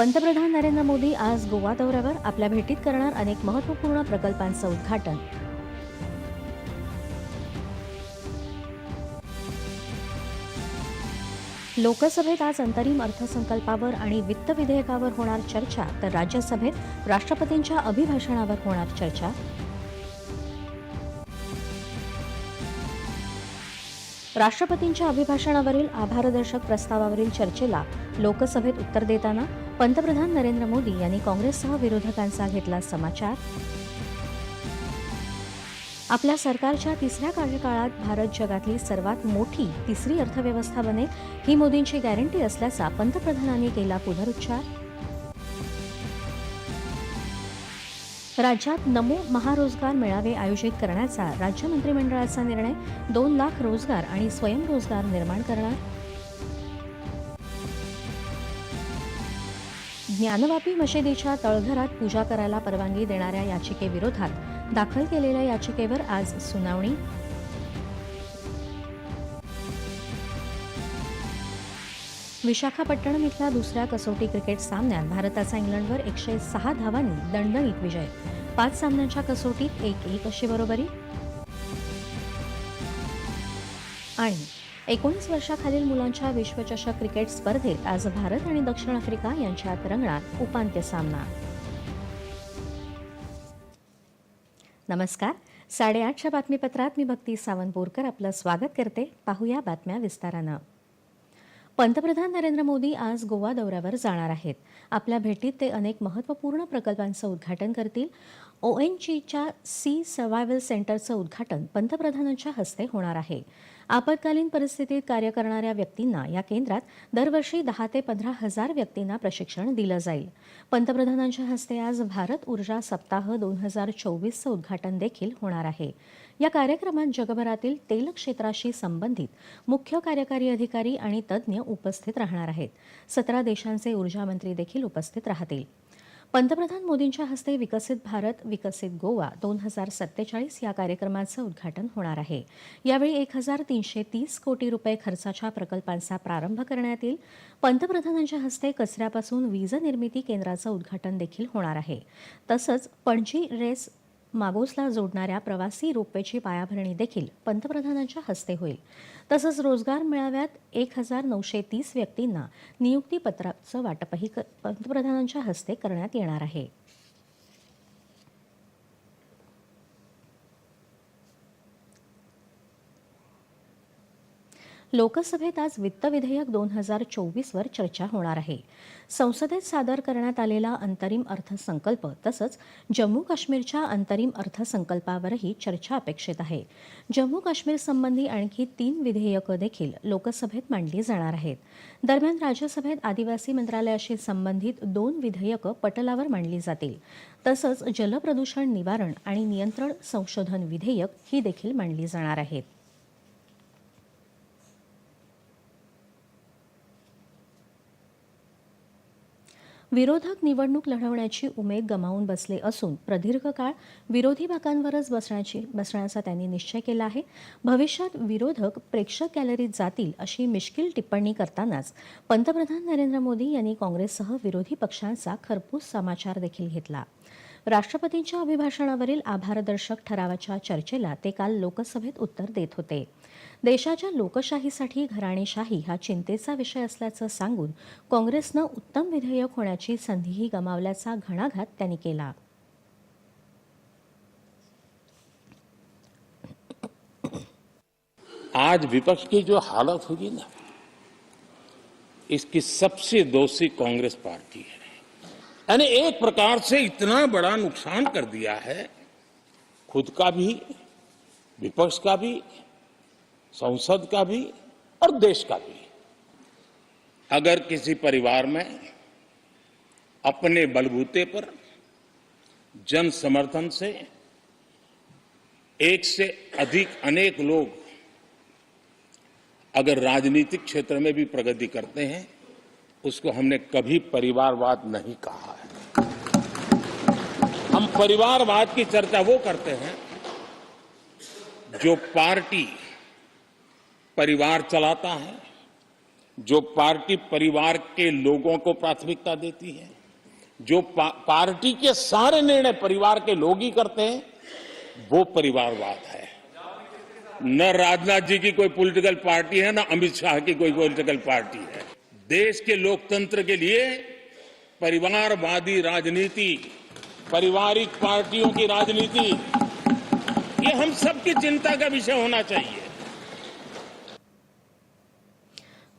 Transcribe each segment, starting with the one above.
पंतप्रधान नरेंद्र मोदी आज गोवा दौऱ्यावर आपल्या भेटीत करणार अनेक महत्त्वपूर्ण प्रकल्पांचं उद्घाटन. लोकसभेत आज अंतरिम अर्थसंकल्पावर आणि वित्त विधेयकावर होणार चर्चा तर राज्यसभेत राष्ट्रपतींच्या अभिभाषणावर होणार चर्चा. राष्ट्रपतींच्या अभिभाषणावरील आभारदर्शक प्रस्तावावरील चर्चेला लोकसभेत उत्तर देताना पंतप्रधान नरेंद्र मोदी यांनी काँग्रेससह विरोधकांचा घेतला समाचार. आपल्या सरकारच्या तिसऱ्या कार्यकाळात भारत जगातली सर्वात मोठी तिसरी अर्थव्यवस्था बनेल ही मोदींची गॅरंटी असल्याचा पंतप्रधानांनी केला पुनरुच्चार. राज्यात नमो महारोजगार मेळावे आयोजित करण्याचा राज्य मंत्रिमंडळाचा निर्णय दोन लाख रोजगार आणि स्वयंरोजगार निर्माण करणार. ज्ञानवापी मशिदीच्या तळघरात पूजा करायला परवानगी देणाऱ्या याचिकेविरोधात दाखल केलेल्या याचिकेवर आज सुनावणी विशाखापट्टणम इथल्या दुसऱ्या कसोटी क्रिकेट सामन्यात भारताचा इंग्लंडवर एकशे सहा धावांनी दणदणीत विजय. पाच सामन्यांच्या कसोटीत एक एक अशी बरोबरी. आणि एकोणीस वर्षाखालील मुलांच्या विश्वचषक क्रिकेट स्पर्धेत आज भारत आणि दक्षिण आफ्रिका यांच्यात रंगणार उपांत्य सामना. नमस्कार. साडेआठच्या बातमीपत्रात मी भक्ती सावंतपूरकर. आपलं स्वागत करते. पाहूया बातम्या विस्तारानं. पंतप्रधान नरेंद्र मोदी आज गोवा दौऱ्यावर जाणार आहेत. आपल्या भेटीत ते अनेक महत्त्वपूर्ण प्रकल्पांचं उद्घाटन करतील. ओ एन जीच्या सी सर्व्हायव्हल सेंटरचं उद्घाटन पंतप्रधानांच्या हस्ते होणार आहे. आपत्कालीन परिस्थितीत कार्य करणाऱ्या व्यक्तींना या केंद्रात दरवर्षी दहा ते पंधरा हजार व्यक्तींना प्रशिक्षण दिलं जाईल. पंतप्रधानांच्या हस्ते आज भारत ऊर्जा सप्ताह दोन हजार चोवीसचं उद्घाटन देखील होणार आहे. या कार्यक्रमात जगभरातील तेल क्षेत्राशी संबंधित मुख्य कार्यकारी अधिकारी आणि तज्ज्ञ उपस्थित राहणार आहेत. सतरा देशांचे ऊर्जामंत्री देखील उपस्थित राहतील. पंतप्रधान मोदींच्या हस्ते विकसित भारत विकसित गोवा दोन हजार सत्तेचाळीस या कार्यक्रमाचं उद्घाटन होणार आहे. यावेळी एक हजार तीनशे तीस कोटी रुपये खर्चाच्या प्रकल्पांचा प्रारंभ करण्यात येईल. पंतप्रधानांच्या हस्ते कचऱ्यापासून वीज निर्मिती केंद्राचं उद्घाटन देखील होणार आहे. तसंच पणजी रेस मागोसला जोडणाऱ्या प्रवासी रोपवेची पायाभरणी देखील पंतप्रधानांच्या हस्ते होईल. तसंच रोजगार मेळाव्यात एक हजार नऊशे तीस व्यक्तींना नियुक्तीपत्राचं वाटपही क- पंतप्रधानांच्या हस्ते करण्यात येणार आहे. लोकसभेत आज वित्त विधेयक दोन हजार चोवीसवर चर्चा होणार आहे. संसदेत सादर करण्यात आलेला अंतरिम अर्थसंकल्प तसंच जम्मू काश्मीरच्या अंतरिम अर्थसंकल्पावरही चर्चा अपेक्षित आहे. जम्मू काश्मीर संबंधी आणखी तीन विधेयकं देखील लोकसभेत मांडली जाणार आहेत. दरम्यान राज्यसभेत आदिवासी मंत्रालयाशी संबंधित दोन विधेयकं पटलावर मांडली जातील. तसंच जलप्रदूषण निवारण आणि नियंत्रण संशोधन विधेयक ही देखील मांडली जाणार आहेत. विरोधक निवडणूक लढवण्याची उमेद गमावून बसले असून प्रदीर्घ काळ विरोधी बाकांवरच बसण्याची बसण्याचा त्यांनी निश्चय केला आहे. भविष्यात विरोधक प्रेक्षक गॅलरीत जातील अशी मिश्किल टिप्पणी करतानाच पंतप्रधान नरेंद्र मोदी यांनी काँग्रेससह विरोधी पक्षांचा खरपूस समाचार देखील घेतला. राष्ट्रपतींच्या अभिभाषणावरील आभारदर्शक ठरावाच्या चर्चेला ते काल लोकसभेत उत्तर देत होते. देशाच्या लोकशाहीसाठी घराणेशाही हा चिंतेचा विषय असल्याचं सांगून काँग्रेसनं उत्तम विधेयक होण्याची संधीही गमावल्याचा घणाघात त्यांनी केला. आज विपक्ष की जो हालत होगी ना इसकी सबसे दोषी कांग्रेस पार्टी है। यानी एक प्रकार से इतना बड़ा नुकसान कर दिया है, खुद का भी, विपक्ष का भी, संसद का भी और देश का भी। अगर किसी परिवार में अपने बलबूते पर, जन समर्थन से एक से अधिक अनेक लोग अगर राजनीतिक क्षेत्र में भी प्रगति करते हैं उसको हमने कभी परिवारवाद नहीं कहा है। हम परिवारवाद की चर्चा वो करते हैं जो पार्टी परिवार चलाता है जो पार्टी परिवार के लोगों को प्राथमिकता देती है जो पा, पार्टी के सारे निर्णय परिवार के लोग ही करते हैं वो परिवारवाद है। न राजनाथ जी की कोई पॉलिटिकल पार्टी है न अमित शाह की कोई पॉलिटिकल पार्टी है। देश के लोकतंत्र के लिए परिवारवादी राजनीति, पारिवारिक पार्टियों की राजनीति, ये हम सबकी चिंता का विषय होना चाहिए।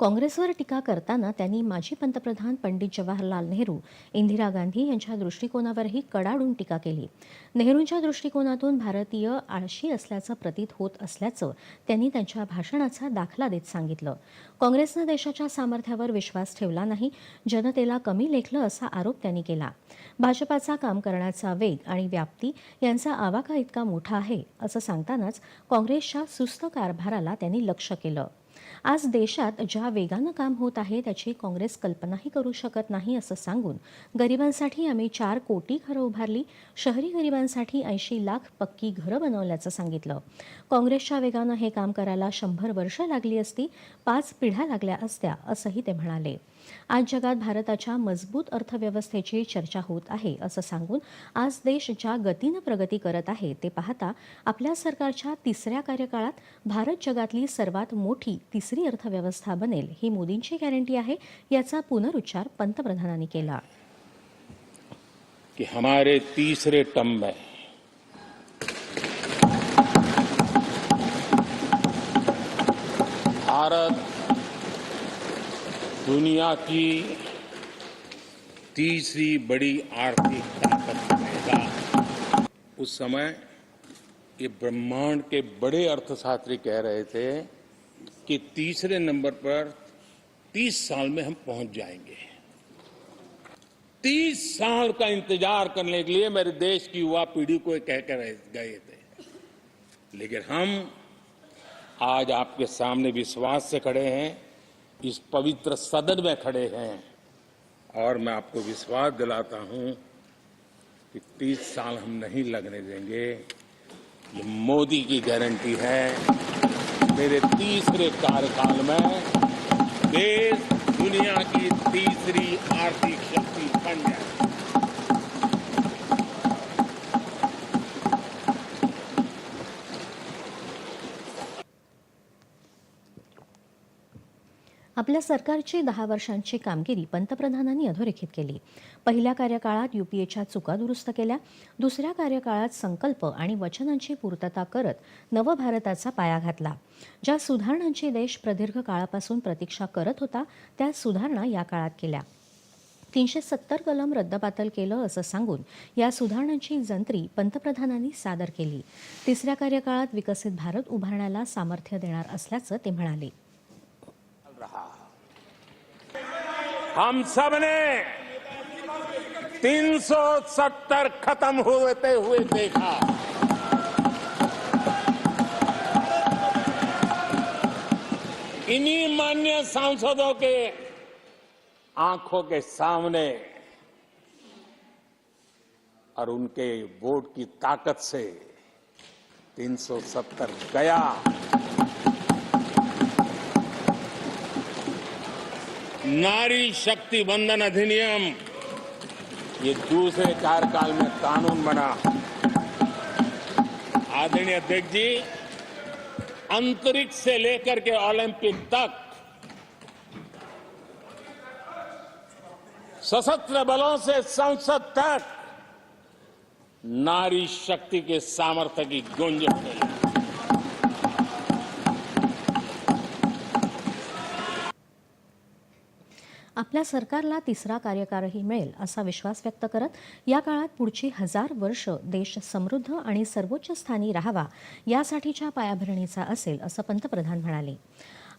काँग्रेसवर टीका करताना त्यांनी माजी पंतप्रधान पंडित जवाहरलाल नेहरू इंदिरा गांधी यांच्या दृष्टिकोनावरही कडाडून टीका केली. नेहरूंच्या दृष्टिकोनातून भारतीय आळशी असल्याचं प्रतीत होत असल्याचं त्यांनी त्यांच्या भाषणाचा दाखला देत सांगितलं. काँग्रेसनं देशाच्या सामर्थ्यावर विश्वास ठेवला नाही जनतेला कमी लेखलं असा आरोप त्यांनी केला. भाजपाचा काम करण्याचा वेग आणि व्याप्ती यांचा आवाका इतका मोठा आहे असं सांगतानाच काँग्रेसच्या सुस्त कारभाराला त्यांनी लक्ष केलं. आज देशात ज्या वेगानं काम होत आहे त्याची काँग्रेस कल्पनाही करू शकत नाही असं सांगून गरिबांसाठी आम्ही चार कोटी घरं उभारली. शहरी गरिबांसाठी ऐंशी लाख पक्की घरं बनवल्याचं सांगितलं. काँग्रेसच्या वेगानं हे काम करायला शंभर वर्ष लागली असती पाच पिढ्या लागल्या असत्या असंही ते म्हणाले. आज जगात भारताच्या मजबूत अर्थव्यवस्थेची चर्चा होत आहे असं सांगून आज देश ज्या गतीनं प्रगती करत आहे ते पाहता आपल्या सरकारच्या तिसऱ्या कार्यकाळात भारत जगातली सर्वात मोठी तिसरी अर्थव्यवस्था बनेल ही मोदींची गॅरंटी आहे याचा पुनरुच्चार पंतप्रधानांनी केला. कि हमारे तीसरे टर्म में भारत दुनिया की तीसरी बड़ी आर्थिक ताकत बनेगा उस समय ये ब्रह्मांड के बड़े अर्थशास्त्री कह रहे थे कि तीसरे नंबर पर 30 साल में हम पहुँच जाएँगे। तीस साल का इंतज़ार करने के लिए मेरे देश की युवा पीढ़ी को कह कर गए थे। लेकिन हम आज आपके सामने विश्वास से खड़े हैं इस पवित्र सदन में खड़े हैं। और मैं आपको विश्वास दिलाता हूँ कि तीस साल हम नहीं लगने देंगे। ये मोदी की गारंटी है, मेरे तीसरे कार्यकाल में देश दुनिया की तीसरी आर्थिक शक्ति बन जाए। आपल्या सरकारची दहा वर्षांची कामगिरी पंतप्रधानांनी अधोरेखित केली. पहिल्या कार्यकाळात युपीएच्या चुका दुरुस्त केल्या. दुसऱ्या कार्यकाळात संकल्प आणि वचनांची पूर्तता करत नवभारताचा पाया घातला. ज्या सुधारणांची देश प्रदीर्घ काळापासून प्रतीक्षा करत होता त्या सुधारणा या काळात केल्या. तीनशे सत्तर कलम रद्दबातल केलं असं सांगून या सुधारणांची जंत्री पंतप्रधानांनी सादर केली. तिसऱ्या कार्यकाळात विकसित भारत उभारण्याला सामर्थ्य देणार असल्याचं ते म्हणाले. हम सबने 370 खत्म होते हुए देखा। इन्हीं मान्य सांसदों के आँखों के सामने और उनके वोट की ताकत से 370 गया। नारी शक्ति वंदन अधिनियम। ये दूसरे कार्यकाल में कानून बना। आदरणीय अध्यक्ष जी, अंतरिक्ष से लेकर के ओलंपिक तक सशस्त्र बलों से संसद तक नारी शक्ति के सामर्थ्य की गुंज आपल्या सरकारला तिसरा कार्यकारही मिळेल असा विश्वास व्यक्त करत या काळात पुढची हजार वर्ष देश समृद्ध आणि सर्वोच्च स्थानी राहावा यासाठीच्या पायाभरणीचा असेल असं पंतप्रधान म्हणाले.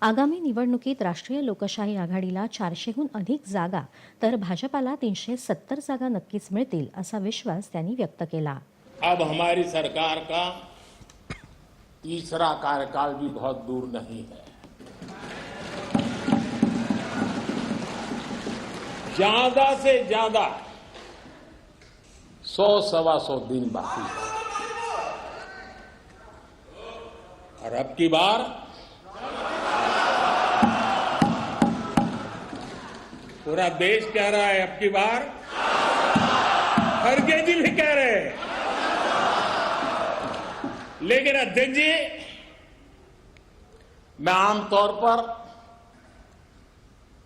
आगामी निवडणुकीत राष्ट्रीय लोकशाही आघाडीला चारशेहून अधिक जागा तर भाजपाला तीनशे सत्तर जागा नक्कीच मिळतील असा विश्वास त्यांनी व्यक्त केला. अब हमारी सरकार का तीसरा कार्यकाल भी बहुत दूर नहीं है. ज़्यादा से ज़्यादा सौ सवा सौ दिन बाकी है। और अब की बार पूरा देश कह रहा है अब की बार। खड़गे जी भी कह रहे हैं। लेकिन अध्यक्ष जी, मैं आमतौर पर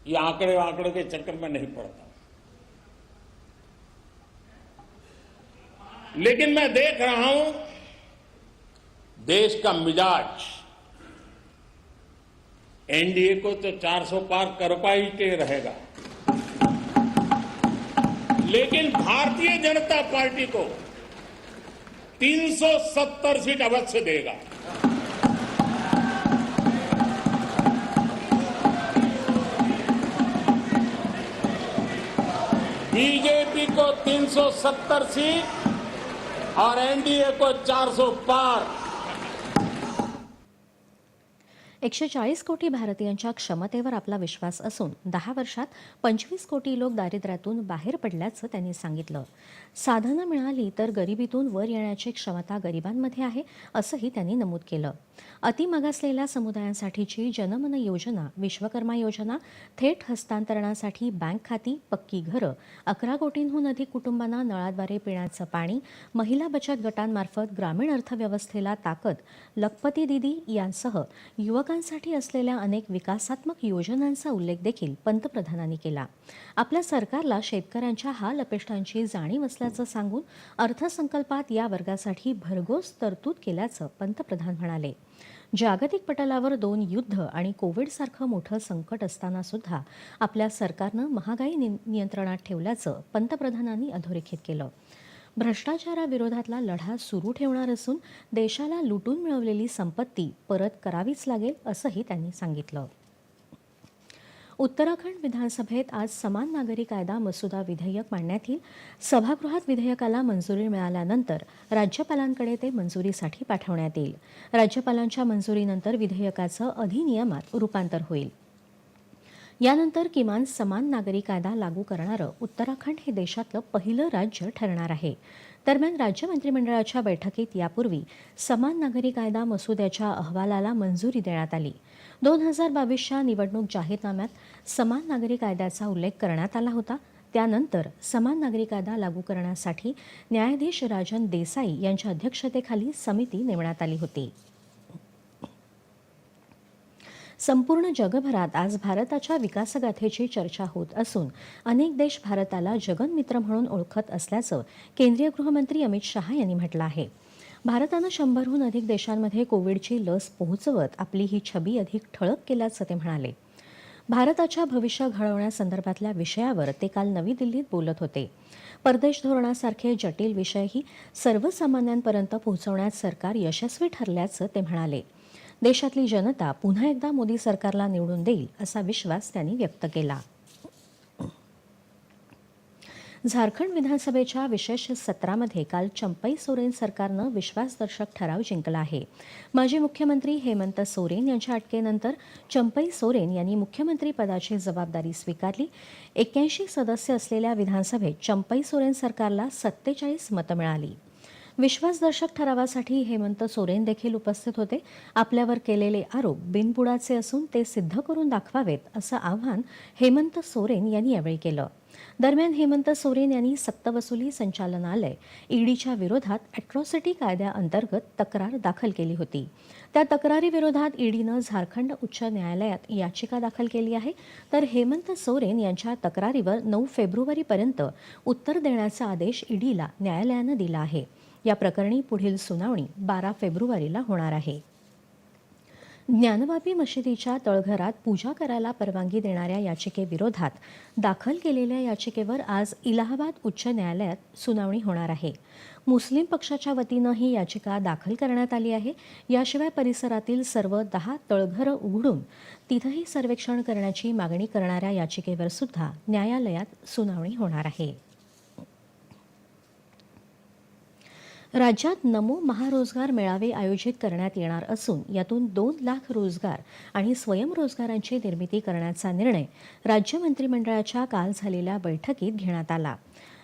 ये आंकड़े आंकड़े के चक्कर में नहीं पड़ता। लेकिन मैं देख रहा हूँ, देश का मिजाज, एनडीए को तो 400 पार कर पाई के रहेगा। लेकिन भारतीय जनता पार्टी को 370 सीट अवश्य देगा। बीजेपी को 370 सीट और एनडीए को 400 पार। एकशे चाळीस कोटी भारतीयांच्या क्षमतेवर आपला विश्वास असून दहा वर्षात पंचवीस कोटी लोक दारिद्र्यातून बाहेर पडल्याचं त्यांनी सांगितलं. साधनं मिळाली तर गरिबीतून वर येण्याची क्षमता गरिबांमध्ये आहे असंही त्यांनी नमूद केलं. अतिमागासलेल्या समुदायांसाठीची जनमन योजना विश्वकर्मा योजना थेट हस्तांतरणासाठी बँक खाती पक्की घरं अकरा कोटींहून अधिक कुटुंबांना नळाद्वारे पिण्याचं पाणी महिला बचत गटांमार्फत ग्रामीण अर्थव्यवस्थेला ताकद लखपती दिदी यांसह युवक युवकांसाठी असलेल्या अनेक विकासात्मक योजनांचा उल्लेख देखील पंतप्रधानांनी केला. आपल्या सरकारला शेतकऱ्यांच्या हाल अपेष्टांची जाणीव असल्याचं सांगून अर्थसंकल्पात या वर्गासाठी भरघोस तरतूद केल्याचं पंतप्रधान म्हणाले. जागतिक पटलावर दोन युद्ध आणि कोविडसारखं मोठं संकट असताना सुद्धा आपल्या सरकारनं महागाई नि- नियंत्रणात ठेवल्याचं पंतप्रधानांनी अधोरेखित केलं. भ्रष्टाचाराविरोधातला लढा सुरू ठेवणार असून देशाला लुटून मिळवलेली संपत्ती परत करावीच लागेल असंही त्यांनी सांगितलं. उत्तराखंड विधानसभेत आज समान नागरी कायदा मसुदा विधेयक मांडण्यात येईल सभागृहात विधेयकाला मंजुरी मिळाल्यानंतर राज्यपालांकडे ते मंजुरीसाठी पाठवण्यात येईल. राज्यपालांच्या मंजुरीनंतर विधेयकाचं अधिनियमात रूपांतर होईल. यानंतर किमान समान नागरी कायदा लागू करणारं उत्तराखंड हे देशातलं पहिलं राज्य ठरणार आहे. दरम्यान राज्य मंत्रिमंडळाच्या बैठकीत यापूर्वी समान नागरी कायदा मसुद्याच्या अहवालाला मंजुरी देण्यात आली. दोन हजार बावीसच्या निवडणूक जाहीरनाम्यात समान नागरी कायद्याचा उल्लेख करण्यात आला होता. त्यानंतर समान नागरी कायदा लागू करण्यासाठी न्यायाधीश राजन देसाई यांच्या अध्यक्षतेखाली समिती नेमण्यात आली होती. संपूर्ण जगभरात आज भारताच्या विकासगाथेची चर्चा होत असून अनेक देश भारताला जगनमित्र म्हणून ओळखत असल्याचं केंद्रीय गृहमंत्री अमित शहा यांनी म्हटलं आहे. भारतानं शंभरहून अधिक देशांमध्ये कोविडची लस पोहोचवत आपली ही छबी अधिक ठळक केल्याचं ते म्हणाले. भारताच्या भविष्य घडवण्यासंदर्भातल्या विषयावर ते काल नवी दिल्लीत बोलत होते. परदेश धोरणासारखे जटिल विषयही सर्वसामान्यांपर्यंत पोहोचवण्यात सरकार यशस्वी ठरल्याचं ते म्हणाले. देशातली जनता पुन्हा एकदा मोदी सरकारला निवडून देईल असा विश्वास त्यांनी व्यक्त केला. झारखंड विधानसभेच्या विशेष सत्रामध्ये काल चंपई सोरेन सरकारनं विश्वासदर्शक ठराव जिंकला आहे. माजी मुख्यमंत्री हेमंत सोरेन यांच्या अटकेनंतर चंपई सोरेन यांनी मुख्यमंत्री पदाची जबाबदारी स्वीकारली. एक्क्याऐंशी सदस्य असलेल्या विधानसभेत चंपई सोरेन सरकारला सत्तेचाळीस मतं मिळाली. विश्वासदर्शक ठरावासाठी हेमंत सोरेन देखील उपस्थित होते. आपल्यावर केलेले आरोप बिनबुडाचे असून ते सिद्ध करून दाखवावेत असं आव्हान हेमंत सोरेन यांनी यावेळी केलं. दरम्यान हेमंत सोरेन यांनी सक्तवसुली संचालनालय ईडीच्या विरोधात अॅट्रॉसिटी कायद्याअंतर्गत तक्रार दाखल केली होती. त्या तक्रारीविरोधात ईडीनं झारखंड उच्च न्यायालयात याचिका दाखल केली आहे. तर हेमंत सोरेन यांच्या तक्रारीवर नऊ फेब्रुवारीपर्यंत उत्तर देण्याचा आदेश ईडीला न्यायालयानं दिला आहे. या प्रकरणी पुढील सुनावणी बारा फेब्रुवारीला होणार आहे. ज्ञानवापी मशिदीच्या तळघरात पूजा करायला परवानगी देणाऱ्या याचिकेविरोधात दाखल केलेल्या याचिकेवर आज इलाहाबाद उच्च न्यायालयात सुनावणी होणार आहे. मुस्लिम पक्षाच्या वतीनं ही याचिका दाखल करण्यात आली आहे. याशिवाय परिसरातील सर्व दहा तळघरं उघडून तिथंही सर्वेक्षण करण्याची मागणी करणाऱ्या याचिकेवर सुद्धा न्यायालयात सुनावणी होणार आहे. राज्यात नमो महारोजगार मेळावे आयोजित करण्यात येणार असून यातून दोन लाख रोजगार आणि स्वयंरोजगारांची निर्मिती करण्याचा निर्णय राज्य मंत्रिमंडळाच्या काल झालेल्या बैठकीत घेण्यात आला.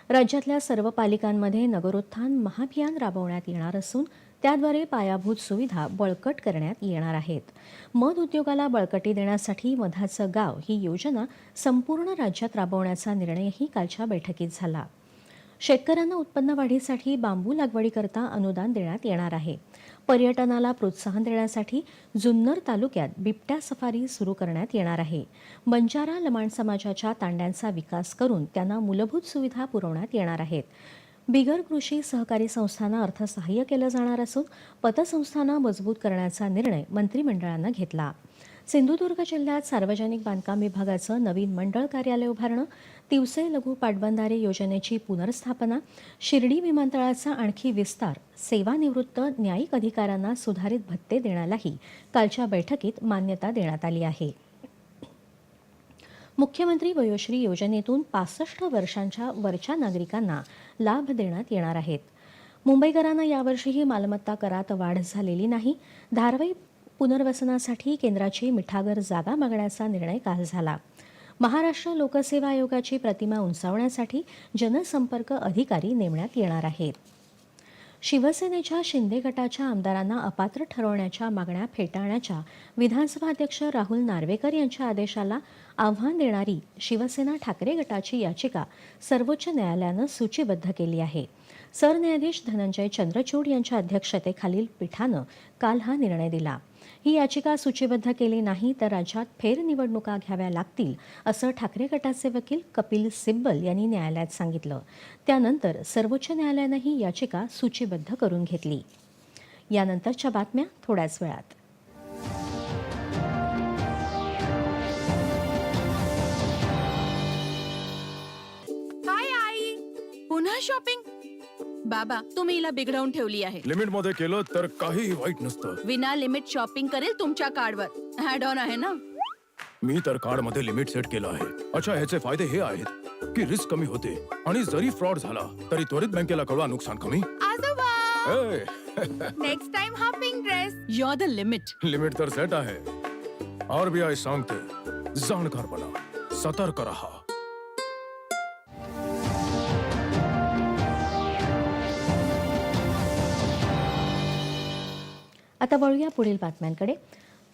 राज्यातल्या सर्व पालिकांमध्ये नगरोत्थान महाभियान राबवण्यात येणार असून त्याद्वारे पायाभूत सुविधा बळकट करण्यात येणार आहेत. मध उद्योगाला बळकटी देण्यासाठी मधाचं गाव ही योजना संपूर्ण राज्यात राबवण्याचा निर्णयही कालच्या बैठकीत झाला. शेतकऱ्यांना उत्पन्न वाढीसाठी बांबू लागवडीकरता अनुदान देण्यात येणार आहे. पर्यटनाला प्रोत्साहन देण्यासाठी जुन्नर तालुक्यात बिबट्या सफारी सुरू करण्यात येणार आहे. बंजारा लमाण समाजाच्या तांड्यांचा विकास करून त्यांना मूलभूत सुविधा पुरवण्यात येणार आहेत. बिगर कृषी सहकारी संस्थांना अर्थसहाय्य केलं जाणार असून पतसंस्थांना मजबूत करण्याचा निर्णय मंत्रिमंडळानं घेतला. सिंधुदुर्ग जिल्ह्यात सार्वजनिक बांधकाम विभागाचं नवीन मंडळ कार्यालय उभारणं तिवसे लघु पाटबंधारे योजनेची पुनर्स्थापना शिर्डी विमानतळाचा आणखी विस्तार सेवानिवृत्त न्यायिक अधिकाऱ्यांना सुधारित भत्ते देण्यालाही कालच्या बैठकीत मान्यता देण्यात आली आहे. मुख्यमंत्री वयोश्री योजनेतून पासष्ट वर्षांच्या वरच्या नागरिकांना लाभ देण्यात येणार आहेत. मुंबईकरांना यावर्षीही मालमत्ता करात वाढ झालेली नाही. धारवाई पुनर्वसनासाठी केंद्राची मिठागर जागा मागण्याचा निर्णय काल झाला. महाराष्ट्र लोकसेवा आयोगाची प्रतिमा उंचावण्यासाठी जनसंपर्क अधिकारी नेमण्यात येणार आहेत. शिवसेनेच्या शिंदे गटाच्या आमदारांना अपात्र ठरवण्याच्या मागण्या फेटाळण्याच्या विधानसभा अध्यक्ष राहुल नार्वेकर यांच्या आदेशाला आव्हान देणारी शिवसेना ठाकरे गटाची याचिका सर्वोच्च न्यायालयानं सूचीबद्ध केली आहे. सरन्यायाधीश धनंजय चंद्रचूड यांच्या अध्यक्षतेखालील पीठानं काल हा निर्णय दिला. ही याचिका सूचीबद्ध केली नाही तर राज्यात फेरनिवडणुका घ्याव्या लागतील असं ठाकरे गटाचे वकील कपिल सिब्बल यांनी न्यायालयात सांगितलं. त्यानंतर सर्वोच्च न्यायालयानं ही याचिका सूचीबद्ध करून घेतली. यानंतरच्या बातम्या थोड्याच वेळात. काय आई पुन्हा शॉपिंग बाबा तुम्ही हिला बिघडवून ठेवली आहे. लिमिटमध्ये केलं तर काहीही वाईट नसतं. विना लिमिट शॉपिंग करेल तुमच्या कार्डवर. ऍड ऑन आहे ना? मी तर कार्डमध्ये लिमिट सेट केलं आहे. अच्छा ह्याचे फायदे हे आहेत की रिस्क कमी होते आणि जरी फ्रॉड झाला तरी त्वरित बँकेला कळवा नुकसान कमी. आजोबा! ए, नेक्स्ट टाइम हा pink dress your the limit limit तर सेट आहे. आरबीआय सांगते जाणकार बना सतर्क रहा. वळूया पुढील बातम्यांकडे.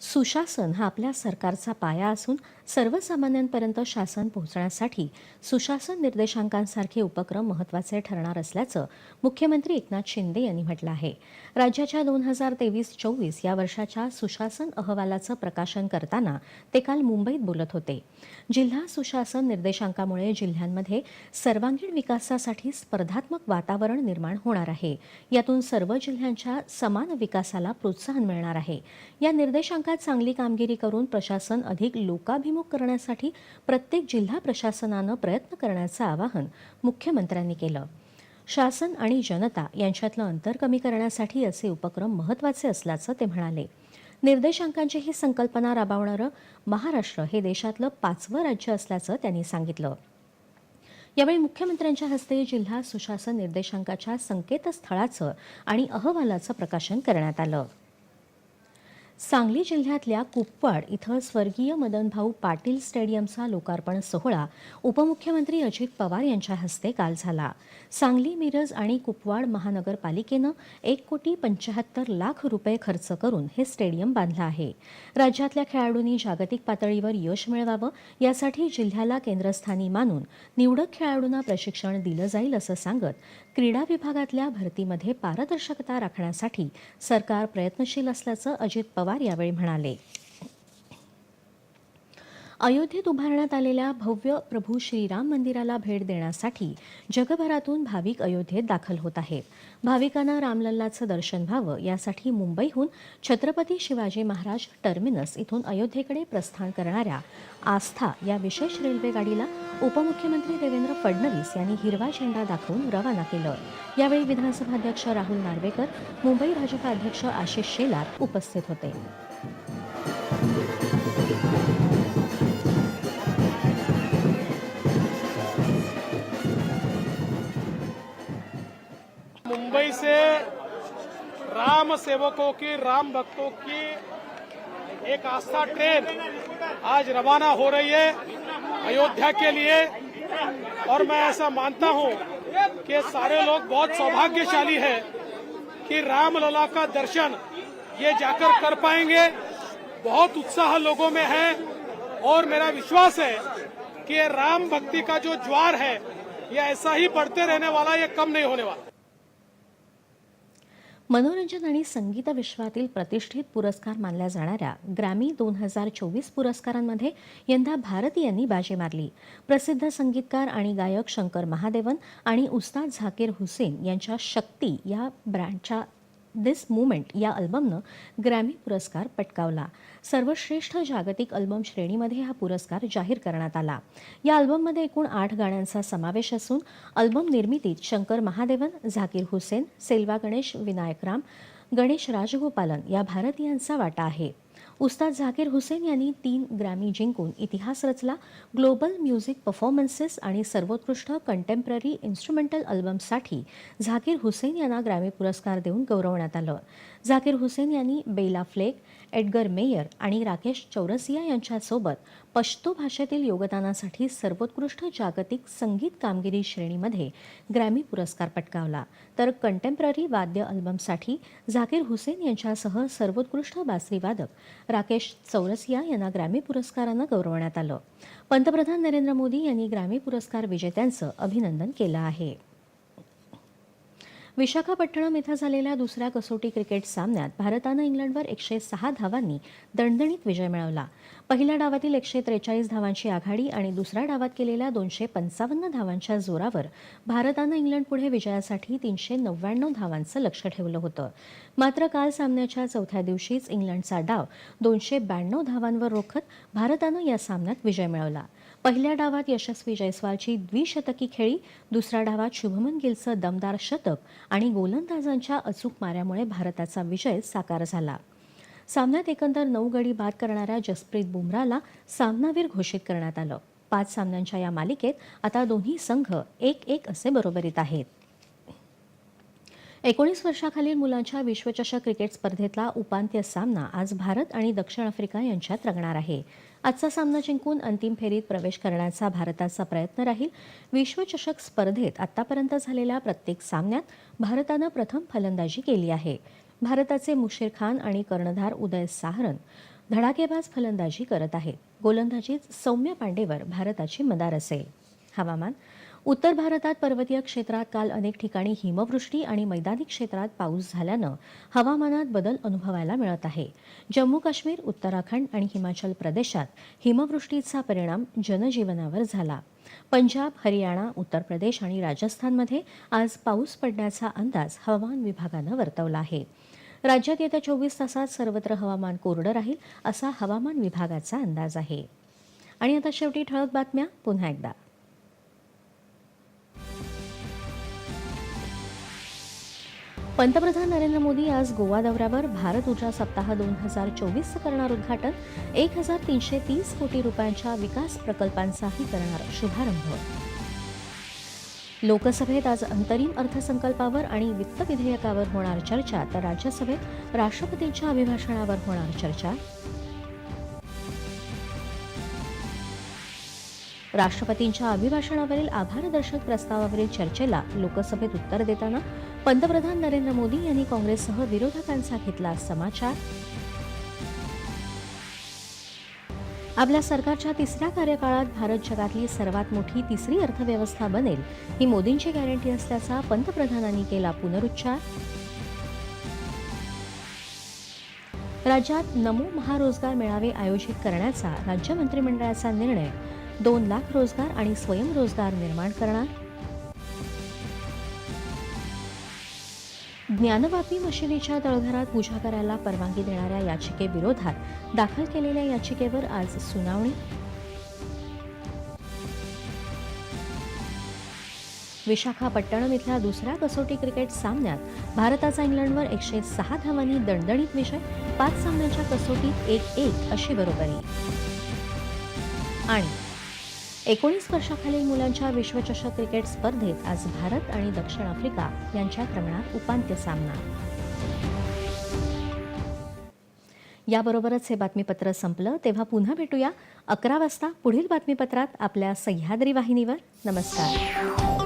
सुशासन हा आपल्या सरकारचा पाया असून सर्वसामान्यांपर्यंत शासन पोहोचण्यासाठी सुशासन निर्देशांकांसारखे उपक्रम महत्त्वाचे ठरणार असल्याचं मुख्यमंत्री एकनाथ शिंदे यांनी म्हटलं आहे. राज्याच्या दोन हजार तेवीस चोवीस या वर्षाच्या सुशासन अहवालाचं प्रकाशन करताना ते काल मुंबईत बोलत होते. जिल्हा सुशासन निर्देशांकामुळे जिल्ह्यांमध्ये सर्वांगीण विकासासाठी स्पर्धात्मक वातावरण निर्माण होणार आहे. यातून सर्व जिल्ह्यांच्या समान विकासाला प्रोत्साहन मिळणार आहे. या निर्देशांकात चांगली कामगिरी करून प्रशासन अधिक लोकाभिमुख करण्यासाठी प्रत्येक जिल्हा प्रशासनानं प्रयत्न करण्याचं आवाहन मुख्यमंत्र्यांनी केलं. शासन आणि जनता यांच्यातलं अंतर कमी करण्यासाठी असे उपक्रम महत्त्वाचे असल्याचं ते म्हणाले. निर्देशांकांची ही संकल्पना राबवणारं महाराष्ट्र हे देशातलं पाचवं राज्य असल्याचं त्यांनी सांगितलं. यावेळी मुख्यमंत्र्यांच्या हस्ते जिल्हा सुशासन निर्देशांकाच्या संकेतस्थळाचं आणि अहवालाचं प्रकाशन करण्यात आलं. सांगली जिल्ह्यातल्या कुपवाड इथं स्वर्गीय मदनभाऊ पाटील स्टेडियमचा लोकार्पण सोहळा उपमुख्यमंत्री अजित पवार यांच्या हस्ते काल झाला. सांगली मिरज आणि कुपवाड महानगरपालिकेनं एक कोटी पंच्याहत्तर लाख रुपये खर्च करून हे स्टेडियम बांधलं आहे. राज्यातल्या खेळाडूंनी जागतिक पातळीवर यश मिळवावं यासाठी जिल्ह्याला केंद्रस्थानी मानून निवडक खेळाडूंना प्रशिक्षण दिलं जाईल असं सांगत क्रीडा विभागातल्या भरतीमध्ये पारदर्शकता राखण्यासाठी सरकार प्रयत्नशील असल्याचं अजित पवार यावेळी म्हणाले. अयोध्येत उभारण्यात आलेल्या भव्य प्रभू श्रीराम मंदिराला भेट देण्यासाठी जगभरातून भाविक अयोध्येत दाखल होत आहेत. भाविकांना रामलल्लाचं दर्शन व्हावं यासाठी मुंबईहून छत्रपती शिवाजी महाराज टर्मिनस इथून अयोध्येकडे प्रस्थान करणाऱ्या आस्था या विशेष रेल्वे गाडीला उपमुख्यमंत्री देवेंद्र फडणवीस यांनी हिरवा झेंडा दाखवून रवाना केलं. यावेळी विधानसभा अध्यक्ष राहुल नार्वेकर मुंबई भाजपा अध्यक्ष आशिष शेलार उपस्थित होते. मुंबई से राम सेवकों की, राम भक्तों की एक आस्था ट्रेन आज रवाना हो रही है अयोध्या के लिए। और मैं ऐसा मानता हूँ कि सारे लोग बहुत सौभाग्यशाली है कि रामलला का दर्शन ये जाकर कर पाएँगे। बहुत उत्साह लोगों में है और मेरा विश्वास है कि राम भक्ति का जो ज्वार है, ये ऐसा ही बढ़ते रहने वाला, ये कम नहीं होने वाला। मनोरंजन आणि संगीत विश्वातील प्रतिष्ठित पुरस्कार मानल्या जाणाऱ्या ग्रॅमी दोन हजार चोवीस पुरस्कारांमध्ये यंदा भारतीयांनी बाजी मारली. प्रसिद्ध संगीतकार आणि गायक शंकर महादेवन आणि उस्ताद झाकीर हुसेन यांच्या शक्ती या ब्रँडच्या दिस मुमेंट या अल्बमनं ग्रॅमी पुरस्कार पटकावला. सर्वश्रेष्ठ जागतिक अल्बम श्रेणीमध्ये हा पुरस्कार जाहीर करण्यात आला. या अल्बममध्ये एकूण आठ गाण्यांचा समावेश असून अल्बम निर्मितीत शंकर महादेवन झाकीर हुसेन सेल्वा गणेश विनायक राम गणेश राजगोपालन या भारतीयांचा वाटा आहे. उस्ताद झाकीर हुसेन यांनी तीन ग्रॅमी जिंकून इतिहास रचला. ग्लोबल म्युझिक परफॉर्मन्सेस आणि सर्वोत्कृष्ट कंटेम्पररी इन्स्ट्रुमेंटल अल्बमसाठी झाकीर हुसेन यांना ग्रॅमी पुरस्कार देऊन गौरवण्यात आलं. झाकीर हुसेन यांनी बेला फ्लेक एडगर मेयर आणि राकेश चौरसिया यांच्यासोबत पश्तो भाषेतील योगदानासाठी सर्वोत्कृष्ट जागतिक संगीत कामगिरी श्रेणीमध्ये ग्रॅमी पुरस्कार पटकावला. तर कंटेम्पररी वाद्य अल्बमसाठी झाकीर हुसेन यांच्यासह सर्वोत्कृष्ट बासरीवादक राकेश चौरसिया यांना ग्रॅमी पुरस्कारानं गौरवण्यात आलं. पंतप्रधान नरेंद्र मोदी यांनी ग्रॅमी पुरस्कार विजेत्यांचं अभिनंदन केलं आहे. विशाखापट्टणम इथं झालेल्या दुसऱ्या कसोटी क्रिकेट सामन्यात भारतानं इंग्लंडवर एकशे सहा धावांनी दणदणीत विजय मिळवला. पहिल्या डावातील एकशे त्रेचाळीस धावांची आघाडी आणि दुसऱ्या डावात केलेल्या दोनशे पंचावन्न धावांच्या जोरावर भारतानं इंग्लंडपुढे विजयासाठी तीनशे नव्याण्णव धावांचं लक्ष ठेवलं होतं. मात्र काल सामन्याच्या चौथ्या दिवशीच इंग्लंडचा डाव दोनशे ब्याण्णव धावांवर रोखत भारतानं या सामन्यात विजय मिळवला. पहिल्या डावात यशस्वी जयस्वालची द्विशतकी खेळी दुसऱ्या डावात शुभमन गिलचं दमदार शतक आणि गोलंदाजांच्या अचूक माऱ्यामुळे भारताचा विजय साकार झाला. सामन्यात एकंदर नऊ गडी बाद करणाऱ्या जसप्रीत बुमराला सामनावीर घोषित करण्यात आलं. पाच सामन्यांच्या या मालिकेत आता दोन्ही संघ एक एक असे बरोबरीत आहेत. एकोणीस वर्षाखालील मुलांच्या विश्वचषक क्रिकेट स्पर्धेतला उपांत्य सामना आज भारत आणि दक्षिण आफ्रिका यांच्यात रंगणार आहे. आजचा सामना जिंकून अंतिम फेरीत प्रवेश करण्याचा भारताचा प्रयत्न राहील. विश्वचषक स्पर्धेत आतापर्यंत झालेल्या प्रत्येक सामन्यात भारतानं प्रथम फलंदाजी केली आहे. भारताचे मुशीर खान आणि कर्णधार उदय साहरन धडाकेबाज फलंदाजी करत आहेत. गोलंदाजीत सौम्य पांडेवर भारताची मदार असेल. हवामान उत्तर भारतात पर्वतीय क्षेत्रात काल अनेक ठिकाणी हिमवृष्टी आणि मैदानी क्षेत्रात पाऊस झाल्यानं हवामानात बदल अनुभवायला मिळत आहे. जम्मू काश्मीर उत्तराखंड आणि हिमाचल प्रदेशात हिमवृष्टीचा परिणाम जनजीवनावर झाला. पंजाब हरियाणा उत्तर प्रदेश आणि राजस्थानमध्ये आज पाऊस पडण्याचा अंदाज हवामान विभागानं वर्तवला आहे. राज्यात येत्या चोवीस तासात सर्वत्र हवामान कोरडं राहील असा हवामान विभागाचा अंदाज आहे. आणि आता शेवटी ठळक बातम्या पुन्हा एकदा. पंतप्रधान नरेंद्र मोदी आज गोवा दौऱ्यावर भारत ऊर्जा सप्ताह दोन हजार चोवीसचं करणार उद्घाटन. एक हजार तीनशे तीस कोटी रुपयांच्या विकास प्रकल्पांचाही करणार शुभारंभ. लोकसभेत आज अंतरिम अर्थसंकल्पावर आणि वित्त विधेयकावर होणार चर्चा तर राज्यसभेत राष्ट्रपतींच्या अभिभाषणावर होणार चर्चा. राष्ट्रपतींच्या अभिभाषणावरील आभारदर्शक प्रस्तावावरील चर्चेला लोकसभेत उत्तर देताना पंतप्रधान नरेंद्र मोदी यांनी काँग्रेससह विरोधकांचा घेतला समाचार. आपल्या सरकारच्या तिसऱ्या कार्यकाळात भारत जगातली सर्वात मोठी तिसरी अर्थव्यवस्था बनेल ही मोदींची गॅरंटी असल्याचा पंतप्रधानांनी केला पुनरुच्चार. राज्यात नमो महारोजगार मेळावे आयोजित करण्याचा राज्य मंत्रिमंडळाचा निर्णय दोन लाख रोजगार आणि स्वयंरोजगार निर्माण करणार. ज्ञानवापी मशिदीच्या तळघरात पूजा करायला परवानगी देणाऱ्या याचिकेविरोधात दाखल केलेल्या याचिकेवर आज सुनावणी. विशाखापट्टणम इथल्या दुसऱ्या कसोटी क्रिकेट सामन्यात भारताचा इंग्लंडवर एकशे सहा धावांनी दणदणीत विषय पाच सामन्यांच्या कसोटीत एक एक अशी बरोबरी. आणि एकोणीस वर्षाखालील मुलांच्या विश्वचषक क्रिकेट स्पर्धेत आज भारत आणि दक्षिण आफ्रिका यांच्या रंगणार उपांत्य सामना. याबरोबरच हे बातमीपत्र संपलं. तेव्हा पुन्हा भेटूया अकरा वाजता पुढील बातमीपत्रात आपल्या सह्याद्री वाहिनीवर. नमस्कार.